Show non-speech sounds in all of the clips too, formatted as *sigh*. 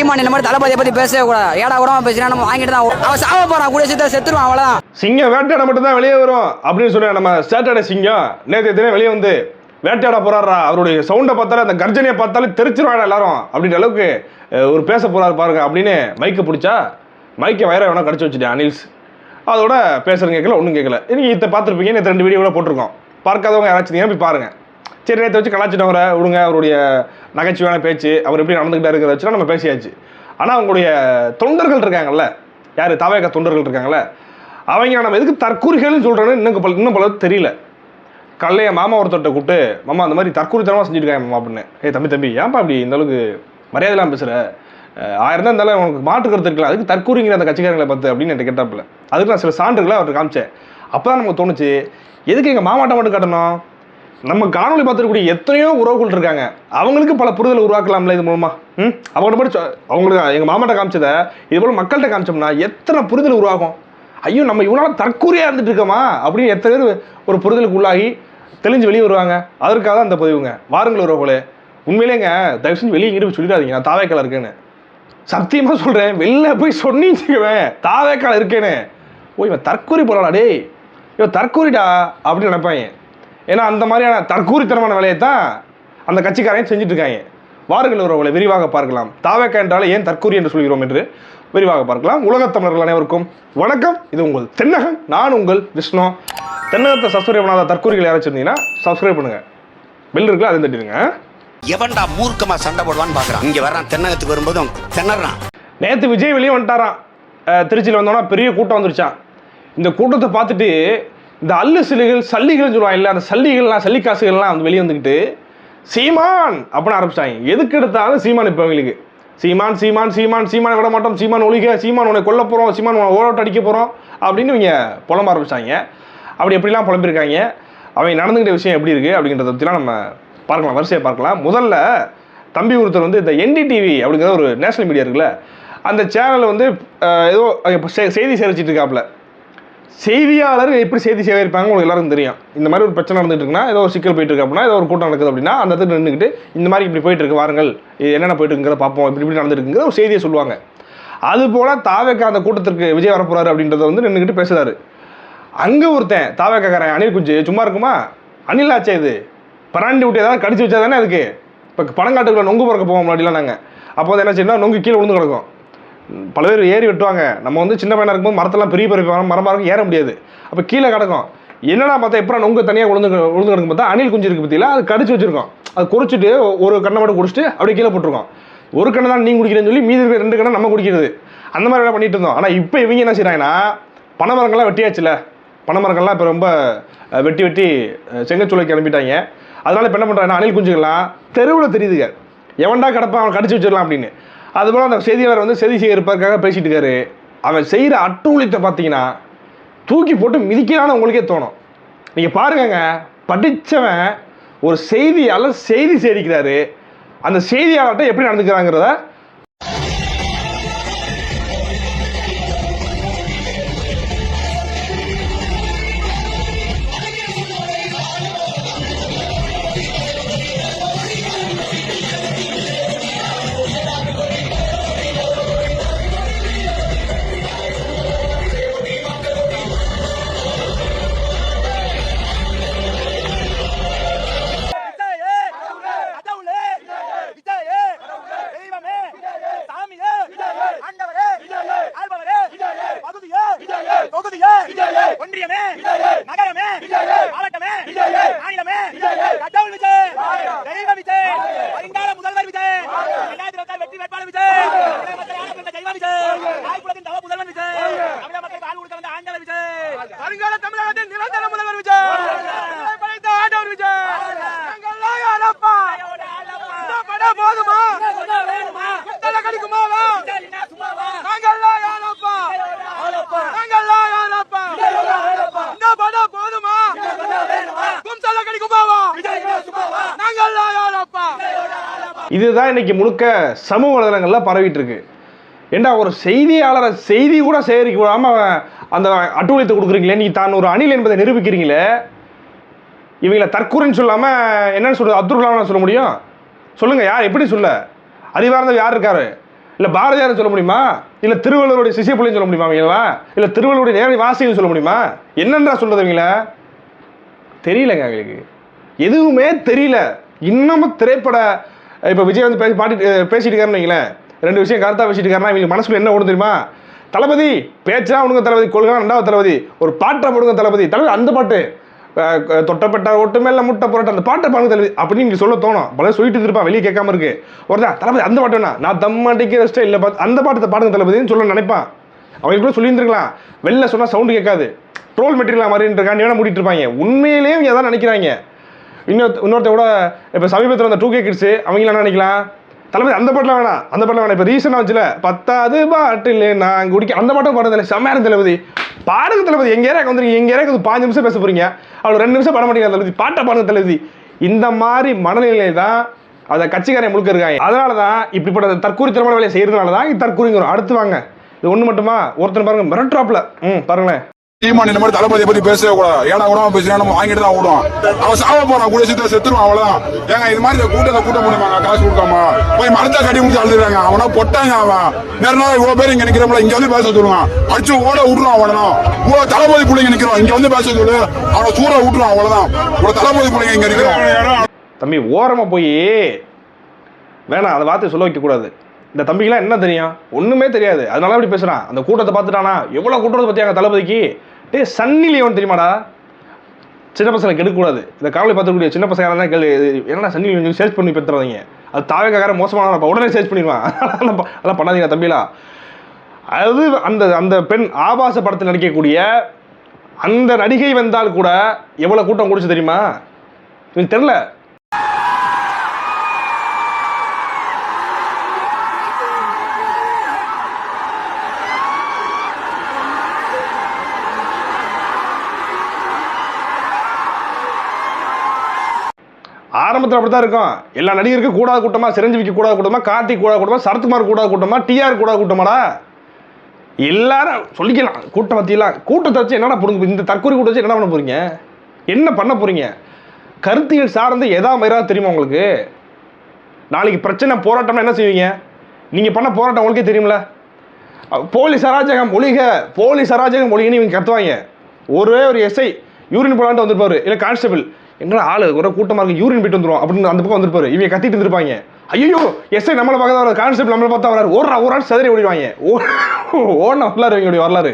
சீமான் இந்த மாதிரி தளபதியை பத்தி பேசவே கூடாது. ஏடா கூட பேசினா நம்ம வாங்கிட்டு தான் அவன் சாவ போறான். கூட சேர்த்து செத்துருவான் அவ்வளவுதான். சிங்கம் வேட்டையாட மட்டும்தான் வெளியே வரும் அப்படின்னு சொன்ன நம்ம சேட்டர்டே சிங்கம். நேற்று தினம் வெளியே வந்து வேட்டையாட போறாரா அவருடைய சவுண்டை பார்த்தாலே அந்த கர்ஜனையை பார்த்தாலே தெரிச்சிருவாங்க எல்லாரும். அப்படின்ற அளவுக்கு ஒரு பேச போறாரு பாருங்க அப்படின்னு மைக்கை பிடிச்சா மைக்கை வயிற வேணா கடிச்சு வச்சுட்டேன் அனில்ஸ். அதோட பேசுறது கேட்கல ஒன்றும் கேட்கல. நீங்கள் இதை பார்த்துருப்பீங்க நேற்று ரெண்டு வீடியோ கூட போட்டிருக்கோம். பார்க்காதவங்க யாராச்சும் போய் பாருங்க. சரி நேற்று வச்சு கலாச்சிட்டவரை விடுங்க அவருடைய நகைச்சுவையான பேச்சு அவர் எப்படி நடந்துக்கிட்டா இருக்கிறத வச்சுலாம் நம்ம பேசியாச்சு. ஆனால் அவங்களுடைய தொண்டர்கள் இருக்காங்கல்ல யார்? தாவேக தொண்டர்கள் இருக்காங்கல்ல அவங்க நம்ம எதுக்கு தற்கூரிகள்னு சொல்கிறேன்னு இன்னும் பல இன்னும் பல தெரியல. கல்லைய மாமா ஒருத்தர்கிட்ட கூப்பிட்டு மாமா அந்த மாதிரி தற்கூரித்தனமாக செஞ்சுருக்காங்க மாமா அப்படின்னு. ஏ தம்பி தம்பி ஏன்ப்பா அப்படி இந்த அளவுக்கு மரியாதைலாம் பேசுகிற ஆயிரம் தான் இருந்தாலும் உனக்கு மாற்று கருத்து இருக்கலாம் அதுக்கு தற்கூரிங்கிற அந்த கட்சிக்காரங்களை பார்த்து அப்படின்னு என்கிட்ட கேட்டாப்புல. அதுக்கு நான் சில சான்றுகளை அவர்கிட்ட காமிச்சேன். அப்போ தான் நமக்கு தோணுச்சு எதுக்கு எங்கள் மாமாட்ட மட்டும் காட்டணும்? நம்ம காணொலி பார்த்துருக்கூடிய எத்தனையோ உறவுகள் இருக்காங்க. அவங்களுக்கு பல புரிதல் உருவாக்கலாம்ல இது மூலமா? ம்? அவங்க மட்டும் சொ- அவங்களுக்கு எங்கள் மாமாட்ட காமிச்சதை இது போல் மக்கள்கிட்ட காமிச்சோம்னா எத்தனை புரிதல் உருவாகும்? ஐயோ நம்ம இவ்வளோ நாள் தற்கூரியாக இருந்துட்டு இருக்கோமா? அப்படின்னு எத்தனை பேர் ஒரு புரிதலுக்கு உள்ளாகி தெளிஞ்சு வெளியே வருவாங்க. அதற்காக தான் அந்த பதிவுங்க. வாருங்கள் உறவுகளே. உண்மையிலேங்க தயவு செஞ்சு வெளியே இங்கிட்டு சொல்லிடாதீங்க. நான் தாவேக்கால இருக்கேன்னு. சத்தியமாக சொல்கிறேன் வெளில போய் சொன்னீச்சுக்குவேன் தாவேக்கால இருக்கேன்னு. ஓ இவன் தற்கூரி போடலாம் டேய். இவன் தற்கூரிடா அப்படின்னு நினைப்பாங்க ஏன்னா அந்த மாதிரியான தற்கூரித்தனமான வேலையை தான் அந்த கட்சிக்காரையும் செஞ்சுட்டு இருக்காங்க. வாருங்கள் உறவுகளை விரிவாக பார்க்கலாம். தாவேக்கா என்றாலே ஏன் தற்கூரி என்று சொல்கிறோம் என்று விரிவாக பார்க்கலாம். உலகத் தமிழர்கள் அனைவருக்கும் வணக்கம். இது உங்கள் தென்னகம். நான் உங்கள் விஷ்ணு. தென்னகத்தை சப்ஸ்கிரைப் பண்ணாத தற்கூரிகள் யாராச்சும் சப்ஸ்கிரைப் பண்ணுங்க. பெல் இருக்குல்ல அதை தட்டிடுங்க. எவன்டா மூர்க்கமா சண்டை போடுவான்னு பாக்குறான். இங்க வர்றான் தென்னகத்துக்கு வரும்போதும் திணறான். நேற்று விஜய் வெளியே வந்துட்டாராம். அஹ் திருச்சியில் வந்தோன்னா பெரிய கூட்டம் வந்துருச்சான் இந்த கூட்டத்தை பார்த்துட்டு இந்த அல்லு சிலுகள் சல்லிகள்னு சொல்லுவாங்க இல்லை அந்த சல்லிகள்லாம் சல்லிக்காசுகள்லாம் வந்து வெளியே வந்துக்கிட்டு சீமான் அப்படின்னு ஆரம்பிச்சிட்டாங்க. எதுக்கு எடுத்தாலும் சீமான் இப்போ அவங்களுக்கு. சீமான் சீமான் சீமான் சீமானை விட மாட்டோம். சீமான் ஒழிக சீமான் உன்னை கொல்ல போகிறோம் சீமான் உன்னை ஓரோட்டு அடிக்க போகிறோம் அப்படின்னு இவங்க புலம்ப ஆரம்பிச்சிட்டாங்க. அப்படி எப்படிலாம் புலம்பிருக்காங்க அவங்க நடந்துக்கிட்ட விஷயம் எப்படி இருக்குது அப்படிங்கிறத பற்றிலாம் நம்ம பார்க்கலாம் வரிசையை பார்க்கலாம். முதல்ல தம்பி ஒருத்தர் வந்து இந்த என்டிடிவி அப்படிங்கிற ஒரு நேஷனல் மீடியா இருக்குல்ல அந்த சேனலில் வந்து ஏதோ செ- செய்தி சேரிச்சிட்டு இருக்காப்புல. செய்தியாளர் எப்படி செய்தி சேகரிப்பாங்க உங்களுக்கு எல்லாருக்கும் தெரியும். இந்த மாதிரி ஒரு பிரச்சனை நடந்துட்டு இருக்குன்னா ஏதோ ஒரு சிக்கல் போயிட்டு இருக்கு அப்படின்னா ஏதோ ஒரு கூட்டம் நடக்குது அப்படின்னா அந்த இடத்துல நின்றுக்கிட்டு இந்த மாதிரி இப்படி போயிட்டு இருக்கு வாருங்கள் இது என்னென்ன போயிட்டு இருக்குங்கிறத பார்ப்போம் இப்படி இப்படி நடந்துருக்குங்கிற ஒரு செய்தியை சொல்லுவாங்க. அது போல் தாவேக்கா அந்த கூட்டத்திற்கு விஜய் வரப்போறாரு அப்படின்றத வந்து நின்றுக்கிட்டு பேசுகிறாரு அங்கே ஒருத்தன் தாவேக்காக்காரன் அணில் குஞ்சு சும்மா இருக்குமா? அணில் ஆச்சே இது. பராண்டி விட்டு ஏதாவது கடிச்சு வச்சா தானே அதுக்கு? இப்போ பணங்காட்டுக்குள்ள நொங்கு பிறக்க போவோம் முன்னாடிலாம் நாங்கள் அப்போ வந்து என்ன செய்யணும் நொங்கு கீழே விழுந்து கிடக்கும். பல பேர் ஏறி வெட்டுவாங்க. நம்ம வந்து சின்ன பையனாக இருக்கும்போது மரத்தெல்லாம் பெரிய பெரிய மரமாக இருக்கும் ஏற முடியாது. அப்போ கீழே கிடக்கும். என்னடா பார்த்தா எப்போ நொங்கு தனியாக விழுந்து விழுந்து கிடக்கும் பார்த்தா அணில் குஞ்சு இருக்கு பற்றியில அது கடிச்சு வச்சுருக்கோம். அது குறிச்சிட்டு ஒரு கண்ணை மட்டும் குடிச்சிட்டு அப்படியே கீழே போட்டிருக்கோம். ஒரு கண்ணை தான் நீங்கள் குடிக்கிறேன்னு சொல்லி மீதி இருக்கிற ரெண்டு கண்ணை நம்ம குடிக்கிறது. அந்த மாதிரி வேலை பண்ணிட்டு இருந்தோம். ஆனால் இப்போ இவங்க என்ன செய்கிறாங்கன்னா பனைமரங்கள்லாம் வெட்டியாச்சுல. பனைமரங்கள்லாம் இப்போ ரொம்ப வெட்டி வெட்டி செங்கச்சூளைக்கு கிளம்பிட்டாங்க அதனால் இப்போ என்ன பண்ணுறாங்கன்னா அணில் குஞ்சுகள்லாம் தெருவில் தெரியுதுங்க. எவன்டா கிடப்பான் அவன் கடிச்சு வச்சிடலாம் அப்படின்னு. அதுபோல் அந்த செய்தியாளர் வந்து செய்தி சேகரிப்பதற்காக பேசிட்டு இருக்காரு. அவன் செய்கிற அட்டூழியத்தை பார்த்தீங்கன்னா தூக்கி போட்டு மிதிக்கிறான்னு உங்களுக்கே தோணும். நீங்கள் பாருங்கங்க படித்தவன் ஒரு செய்தியாளர் செய்தி சேரிக்கிறாரு அந்த செய்தியாளர்கிட்ட எப்படி நடந்துக்கிறாங்கிறத தெய்வ விஜய் தாய்க்குலத்தின் தவ முதல்வன் விஜய் தமிழக மக்களுக்கு ஆள் கொடுக்க வந்த ஆண்டவர் விஜய்! வருங்கால தமிழகத்தின் நிரந்தர முதல்வர் விஜய்! படைத்த ஆண்டவர் விஜய்! யாரப்பா படம் போதுமா? குத்தலை கடிக்குமாவா நாங்கெல்லாம் யாரப்பா நாங்கெல்லாம் யாரப்பா இந்த படம் போதுமா? கும்சலை கடிக்குமாவா நாங்கெல்லாம் யாரப்பா இதுதான் இன்னைக்கு முழுக்க சமூக வலைதளங்களில் பரவிட்டு இருக்கு. ஏண்டா ஒரு செய்தியாளரை செய்தி கூட சேகரிக்க விடாமல் அந்த அட்டூழியத்தை கொடுக்குறீங்களே நீ தான் ஒரு அணில் என்பதை நிரூபிக்கிறீங்களே இவங்கள தற்கூரின்னு சொல்லாமல் என்னென்னு சொல்றது அப்துல் கலாம்னு சொல்ல முடியும்? சொல்லுங்க யார் எப்படி சொல்ல? அறிவார்ந்தவர் யார் இருக்காரு? இல்லை பாரதியார் சொல்ல முடியுமா? இல்லை திருவள்ளுவருடைய சிசிய பிள்ளைன்னு சொல்ல முடியுமா அவங்களா இல்லை திருவள்ளுவருடைய நேரடி வாசிகள் சொல்ல முடியுமா? என்னன்றா சொல்கிறது அவங்கள தெரியலங்க அவங்களுக்கு எதுவுமே தெரியல. இன்னமும் திரைப்பட இப்போ விஜய் வந்து பேசி பாட்டி பேசிட்டு இருக்காருன்னு வைங்களேன். ரெண்டு விஷயம் கருத்தாக பேசிட்டு இருக்காருன்னா இவங்களுக்கு மனசுக்குள்ள என்ன ஓடும் தெரியுமா? தளபதி பேச்சா உனக்கு தளபதி கொள்கை ரெண்டாவது தளபதி ஒரு பாட்டை போடுங்க தளபதி. தளபதி அந்த பாட்டு. தொட்டப்பட்ட ஒட்டு மேல முட்டை போராட்டம் அந்த பாட்டை பாருங்க தளபதி. அப்படின்னு நீங்கள் சொல்ல தோணும். பல சொல்லிட்டு இருப்பான் வெளியே கேட்காம இருக்கு. ஒருத்தன் தளபதி அந்த பாட்டு வேணா. நான் தம் அடிக்கிற பார்த்து அந்த பாட்டை பாடுங்க தளபதின்னு சொல்ல நினைப்பான். அவங்க கூட சொல்லியிருந்துருக்கலாம். வெளில சொன்னால் சவுண்டு கேட்காது. ட்ரோல் மெட்டீரியல் மாதிரின்றக்காண்டி வேணா மூடிட்டு இருப்பாங்க. உண்மையிலேயே இங்கே அதான் நினைக்கிறாங்க. இன்னொரு இன்னொருத்த கூட இப்போ சமீபத்தில் வந்த டூ கே கிட்ஸு அவங்களாம் என்ன நினைக்கலாம்? தலைமை அந்த பாட்டில் வேணாம். அந்த பாட்டில் வேணாம். இப்போ ரீசனாக வச்சுல பத்தாவது பாட்டில் நான் குடிக்க அந்த பாட்டும் பாடுறதில்ல. செம்மையான தளபதி. பாடுங்க தளபதி. எங்க ஏரியாக்கு வந்துருங்க. எங்க ஏரியாக்கு பாஞ்சு நிமிஷம் பேச போகிறீங்க அவ்வளோ ரெண்டு நிமிஷம் பாட மாட்டேங்க தளபதி. பாட்டை பாடுங்க தளபதி. இந்த மாதிரி மனநிலை தான் அதை கட்சிக்காரன் முழுக்க இருக்காங்க. அதனால தான் இப்படிப்பட்ட தற்கூரித்தனமான வேலையை செய்கிறதுனால தான் இது தற்கூரிங்கிறோம் அடுத்து வாங்க. இது ஒன்று மட்டுமா? ஒருத்தன் பாருங்க ட்ராப்பில் ம் பாருங்களேன். சீமான் இந்த மாதிரி தளபதியை பத்தி பேசவே கூடாது. ஏன்னா கூட பேசினா நம்ம வாங்கிட்டு தான் விடுவோம் அவன் சாவ போறான் கூட சீத்த செத்துருவான் அவ்வளவுதான். ஏங்க இது மாதிரி கூட்டத்தை கூட்ட பண்ணுவாங்க காசு கொடுக்காம போய் மரத்தை கட்டி முடிச்சு அழுதுறாங்க. அவனா பொட்டாங்க அவன். நேர நாள் இவ்வளவு பேர் இங்க நிக்கிறோம்ல இங்க வந்து பேச சொல்லுவான். அடிச்சு ஓட விட்டுருவான் அவனா இவ்வளவு தளபதி பிள்ளைங்க நிக்கிறோம் இங்க வந்து பேச சொல்லு. அவனை சூற விட்டுருவான் அவ்வளவுதான். இவ்வளவு தளபதி பிள்ளைங்க இங்க நிக்கிறோம். தம்பி ஓரமாக போய் வேணாம் அந்த வார்த்தை சொல்ல வைக்கக்கூடாது இந்த தம்பிக்கெல்லாம் என்ன தெரியும்? ஒன்றுமே தெரியாது. அதனால அப்படி பேசுகிறான் அந்த கூட்டத்தை பார்த்துட்டானா? எவ்வளோ கூட்டத்தை பற்றியாங்க தளபதிக்கு? டேய் சன்னி லியோன் தெரியுமாடா? சின்ன பசங்களை கெடுக்கக்கூடாது. இந்த காவலை பார்த்துக்கூடிய சின்ன பசங்க தான் கேள்வி என்னடா சன்னி லியோன் சர்ச் பண்ணி பெற்றுறாதீங்க. அது தாவேக்கார மோசமான உடனே சர்ச் பண்ணிடுவான். அதெல்லாம் அதெல்லாம் பண்ணாதீங்க தம்பிலா. அது அந்த அந்த பெண் ஆபாச படத்தில் நடிக்கக்கூடிய அந்த நடிகை வந்தால் கூட எவ்வளோ கூட்டம் குடிச்சு தெரியுமா? எனக்கு தெரில ஆரம்பத்தில் அப்படி தான் இருக்கும். எல்லா நடிகருக்கும் கூடாத கூட்டமா சிரஞ்சீவிக்கு கூடாத கூட்டமாக கார்த்திக் கூடாத கூட்டமா சரத்குமார் கூடாத கூட்டமா டிஆர் கூடாத கூட்டமாடா? எல்லாரும் சொல்லிக்கலாம். கூட்டம் பற்றியெல்லாம் கூட்டத்தை வச்சு என்னடா புடுங்க இந்த தற்கொலை கூட்டம் வச்சு என்ன பண்ண போகிறீங்க என்ன பண்ண போகிறீங்க கருத்தியல் சார்ந்து எதா மயிரா தெரியுமா உங்களுக்கு? நாளைக்கு பிரச்சனை போராட்டம்னா என்ன செய்வீங்க? நீங்கள் பண்ண போராட்டம் உங்களுக்கே தெரியும்ல? போலீஸ் அராஜகம் ஒழிக. போலீஸ் அராஜகம் ஒழிகன்னு இவங்க கத்துவாங்க. ஒரே ஒரு எஸ்ஐ யூரின் போலான்ட்டு வந்திருப்பாரு. இல்லை கான்ஸ்டபிள். எங்கடா ஆள்? ஒரு கூட்டமாக இருக்கு யூரின் போயிட்டு வந்துரும். அப்படின்னு அந்த பக்கம் வந்துருப்பாரு. இவங்க கத்திட்டு இருந்திருப்பாங்க. ஐயோ எஸ்ஐ நம்மளை பார்க்க தான் வராது கான்செப்ட் நம்மளை பார்த்தா வராரு ஓடுறா ஒரு ஆள் சதறி ஓடிடுவாங்க. ஓ ஓடின வரலாறு இவங்களுடைய வரலாறு.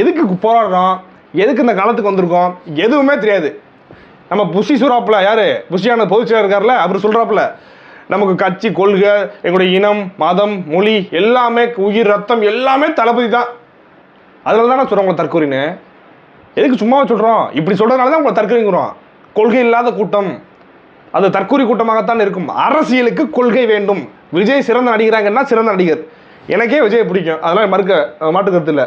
எதுக்கு போராடுறோம்? எதுக்கு இந்த காலத்துக்கு வந்திருக்கோம்? எதுவுமே தெரியாது. நம்ம புஷி சொல்கிறாப்புல யார்? புஷியான பொதுச்செயலர் இருக்கார்ல அவர் சொல்கிறாப்புல நமக்கு கட்சி கொள்கை எங்களுடைய இனம் மதம் மொழி எல்லாமே உயிர் ரத்தம் எல்லாமே தளபதி தான். அதனால தான் நான் சொல்கிறேன் உங்களை தற்கொலைன்னு எதுக்கு சும்மாவே சொல்கிறோம் இப்படி சொல்கிறதுனால தான் உங்களை தற்கொலைங்கிறோம் கொள்கை இல்லாத கூட்டம். அது தற்கொலை கூட்டமாகத்தான் இருக்கும். அரசியலுக்கு கொள்கை வேண்டும். விஜய் சிறந்த நடிகராங்கன்னா சிறந்த நடிகர். எனக்கே விஜய் பிடிக்கும். அதெல்லாம் மறுக்க மாட்டுக்கிறது கருத்து இல்லை.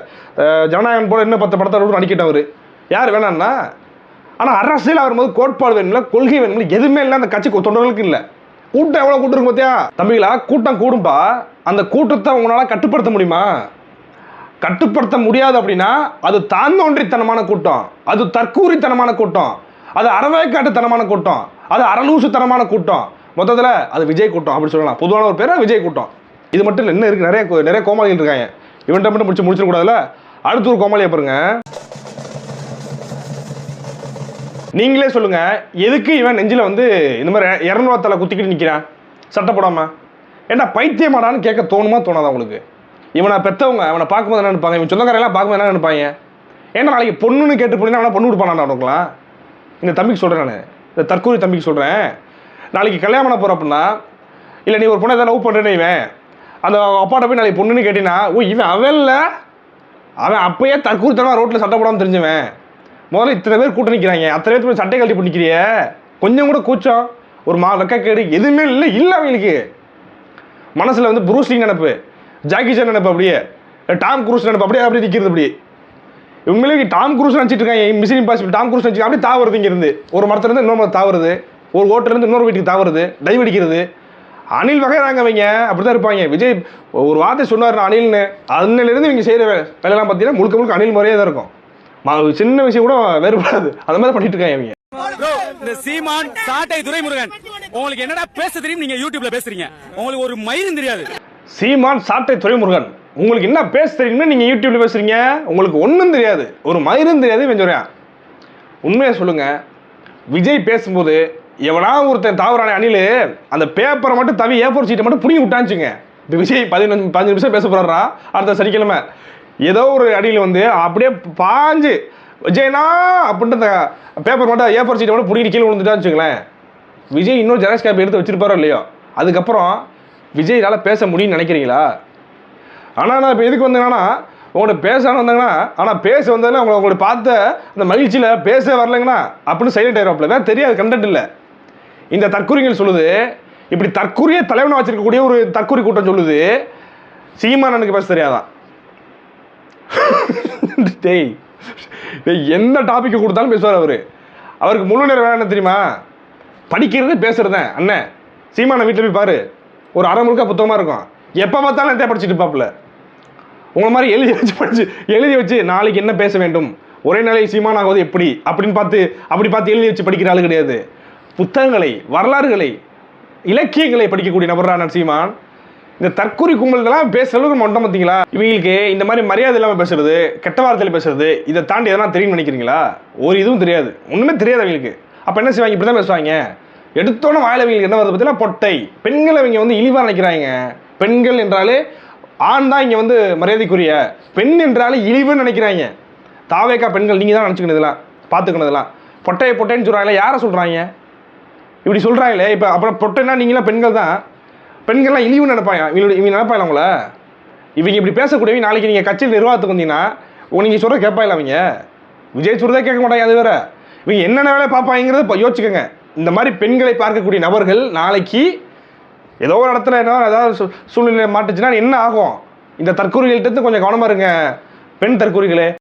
ஜனநாயகன் போல இன்னும் பத்து படத்தை கூட நடிக்கிட்டவர் யார் வேணான்னா ஆனால் அரசியல் வரும்போது கோட்பாடு வேணும்ல கொள்கை வேணும்ல எதுவுமே இல்லை அந்த கட்சி தொண்டர்களுக்கு இல்லை. கூட்டம் எவ்வளோ கூட்டம் இருக்கும் பார்த்தியா தம்பிகளா கூட்டம் கூடும்பா. அந்த கூட்டத்தை உங்களால் கட்டுப்படுத்த முடியுமா? கட்டுப்படுத்த முடியாது அப்படின்னா அது தாந்தோன்றித்தனமான கூட்டம். அது தற்கூரித்தனமான கூட்டம். அது அறவேக்காட்டுத்தனமான கூட்டம். அது அறலூசுத்தனமான கூட்டம். மொத்தத்தில் அது விஜய் கூட்டம் அப்படின்னு சொல்லலாம். பொதுவான ஒரு பேர் விஜய் கூட்டம். இது மட்டும் இல்லை இன்னும் இருக்கு நிறைய கோ- நிறைய கோமாளிகள் இருக்காங்க. இவன்ட்ட மட்டும் முடிச்சு முடிச்சிடக்கூடாதுல அடுத்து ஒரு கோமாளியை பாருங்க. நீங்களே சொல்லுங்க எதுக்கு இவன் நெஞ்சில் வந்து இந்த மாதிரி இரநூறுவா தலை குத்திக்கிட்டு நிற்கிறான் சட்டை போடாம. ஏண்டா பைத்தியமாடான்னு கேட்க தோணுமா தோணாதா உங்களுக்கு? இவனை பெற்றவங்க அவனை பார்க்கும்போது என்ன நினைப்பாங்க? இவன் சொந்தக்காரெல்லாம் பார்க்கும்போது என்ன நினைப்பாங்க? ஏன்னா நாளைக்கு பொண்ணுன்னு கேட்டு போனீங்கன்னா அவனை பொண்ணு கொடுப்பானா அவனுக்குலாம் இந்த தம்பிக்கு சொல்கிறேன் நான். இந்த தற்கொலை தம்பிக்கு சொல்கிறேன் நாளைக்கு கல்யாணம் பண்ண போகிற அப்படின்னா இல்லை நீ ஒரு பொண்ணை எதாவது லவ் பண்ணுறேன்னு இவன் அந்த அப்பாட்ட போய் நாளைக்கு பொண்ணுன்னு கேட்டினா ஓ இவன் அவன் இல்லை. அவன் அப்பயே தற்கூரித்தனமாக ரோட்டில் சட்டை போடாமல் தெரிஞ்சவன். முதல்ல இத்தனை பேர் கூட்ட நிற்கிறாங்க அத்தனை பேர் போய் சட்டை கழட்டி போட்டு நிற்கிறிய கொஞ்சம் கூட கூச்சம். ஒரு மா வெக்கக்கேடு எதுவுமே இல்லை இல்லை அவங்களுக்கு. மனசில் வந்து ப்ரூஸ்லிங் நினப்பு. ஜாக்கி சான் நினப்பு அப்படியே. டாம் குரூஸ் நினப்பு. அப்படியே அப்படியே நிற்கிறது அப்படியே. இவங்களுக்கு டாம் குரூஸ் நினச்சிட்டு இருக்காங்க. Machine impossible. டாம் குரூஸ் நினச்சி அப்படியே தாவறது இங்கேருந்து. ஒரு மரத்துலேருந்து இன்னொரு மரம் தாவறது ஒரு ஓட்டிலேருந்து இன்னொரு வீட்டுக்கு தாவுறது டைவ் அடிக்கிறது. அணில் வகைறாங்க அவங்க அப்படி தான் இருப்பாங்க. விஜய் ஒரு வார்த்தை சொன்னார் அணில்னு அன்னிலிருந்து இவங்க செய்கிற வேலையெல்லாம் பார்த்தீங்கன்னா முழுக்க முழுக்க அணில் முறையே தான் இருக்கும். சின்ன விஷயம் கூட வேறுபடாது. அந்த மாதிரி பண்ணிட்டு இருக்காங்க அவங்க இந்த சீமான் சாட்டை துரைமுருகன் உங்களுக்கு என்னடா பேச தெரியும்? நீங்க யூடியூப்ல பேசுறீங்க. உங்களுக்கு ஒரு மயிரும் தெரியாது. சீமான் சாட்டை துறைமுருகன் உங்களுக்கு என்ன பேச தெரியும்னு நீங்கள் யூடியூப்ல பேசுறீங்க? உங்களுக்கு ஒன்றும் தெரியாது. ஒரு மயிரும் தெரியாது இவன் சொல்றான். உண்மையை சொல்லுங்க. விஜய் பேசும்போது எவனா ஒருத்தன் தாவரான அணில் அந்த பேப்பரை மட்டும் தவி ஏ ஃபோர் சீட்டை மட்டும் பிடிங்கி விட்டாச்சுங்க இப்போ விஜய் பதினஞ்சு பதினஞ்சு நிமிஷம் பேச போகிறாரா அடுத்த சனிக்கிழமை. ஏதோ ஒரு அடியில் வந்து அப்படியே பாஞ்சு விஜய்னா அப்படின்ட்டு அந்த பேப்பர் மட்டும் ஏ ஃபோர் சீட்டை மட்டும் பிடிங்கி கீழே விழுந்துட்டான்னு வச்சுங்களேன் விஜய் இன்னொரு ஜெராக்ஸ் காப்பி எடுத்து வச்சிருப்பாரோ இல்லையோ? அதுக்கப்புறம் விஜய்னால பேச முடியும்னு நினைக்கிறீங்களா? ஆனால் நான் இப்போ எதுக்கு வந்தேங்கன்னா உங்கள்கிட்ட பேசான்னு வந்தாங்கன்னா ஆனால் பேச வந்ததுன்னா உங்களை உங்களை பார்த்த அந்த மகிழ்ச்சியில் பேச வரலைங்கன்னா அப்படின்னு சைலண்ட் ஆயிடுவாப்புல வேறு தெரியாது கண்டென்ட் இல்லை. இந்த தற்குறிகள் சொல்லுது இப்படி தற்கொலையை தலைவனை வச்சிருக்கக்கூடிய ஒரு தற்குறி கூட்டம் சொல்லுது. சீமானனுக்கு பேச தெரியாதான் *laughs* டேய் டேய், எந்த டாபிக் கொடுத்தாலும் பேசுவார் அவர். அவருக்கு முழு நேரம் வேலை என்ன தெரியுமா? படிக்கிறது பேசுறது அண்ணன் சீமான வீட்டில் போய் பாரு. ஒரு அரை முழுக்க புத்தகமாக இருக்கும். எப்போ பார்த்தாலும் எந்த படிச்சுட்டு இருப்பாப்புல? உங்களை மாதிரி எழுதி வச்சு படிச்சு எழுதி வச்சு நாளைக்கு என்ன பேச வேண்டும்? ஒரே நாளைக்கு சீமான் ஆகுவது எப்படி? அப்படின்னு பார்த்து அப்படி பார்த்து எழுதி வச்சு படிக்கிற ஆளு கிடையாது. புத்தகங்களை வரலாறுகளை இலக்கியங்களை படிக்கக்கூடிய நபர்றான நரசிம்மான் இந்த தற்கொலை கும்பல்கள்லாம் பேசுற அளவுக்கு மொட்டம் பார்த்தீங்களா இவங்களுக்கு இந்த மாதிரி மரியாதை இல்லாமல் பேசுறது கெட்ட வார்த்தையில் பேசுறது இதை தாண்டி எதனா தெரியும்னு நினைக்கிறீங்களா? ஒரு இதுவும் தெரியாது. ஒன்றுமே தெரியாது அவங்களுக்கு. அப்போ என்ன செய்வாங்க? இப்படி தான் பேசுவாங்க. எடுத்தோன்னே வாயில் அவங்களுக்கு என்ன வருது பார்த்தீங்கன்னா பொட்டை. பெண்களை அவங்க வந்து இழிவாக நினைக்கிறாங்க. பெண்கள் என்றாலே ஆண் தான் இங்கே வந்து மரியாதைக்குரிய. பெண் என்றாலே இழிவுன்னு நினைக்கிறாங்க. தாவேக்கா பெண்கள் நீங்கள் தான் நினச்சிக்கணும் இதெல்லாம் பார்த்துக்கணும் இதெல்லாம் பொட்டையை பொட்டைன்னு சொல்கிறாங்களே யாரை சொல்கிறாங்க இப்படி சொல்கிறாங்களே இப்போ அப்புறம் பொட்டைன்னா நீங்களாம் பெண்கள் தான். பெண்கள்லாம் இழிவு நினைப்பாங்க இவங்க இவங்க நினைப்பாங்க அவங்கள இவங்க இப்படி பேசக்கூடியவங்க நாளைக்கு நீங்கள் கட்சியில் நிர்வாகத்துக்கு வந்தீங்கன்னா நீங்கள் சொல்கிற கேட்பாங்க அவங்க? விஜய் சொல்கிறதே கேட்க மாட்டாங்க அது வேற. இவங்க என்னென்ன வேலை பார்ப்பாங்கிறத இப்போ யோசிச்சுக்கோங்க. இந்த மாதிரி பெண்களை பார்க்கக்கூடிய நபர்கள் நாளைக்கு ஏதோ ஒரு இடத்துல என்ன ஏதாவது சூ- சூழ்நிலை மாட்டுச்சுன்னா என்ன ஆகும்? இந்த தற்கொலைகள்கிட்ட கொஞ்சம் கவனமாக இருங்க. பெண் தற்கொலைகளே.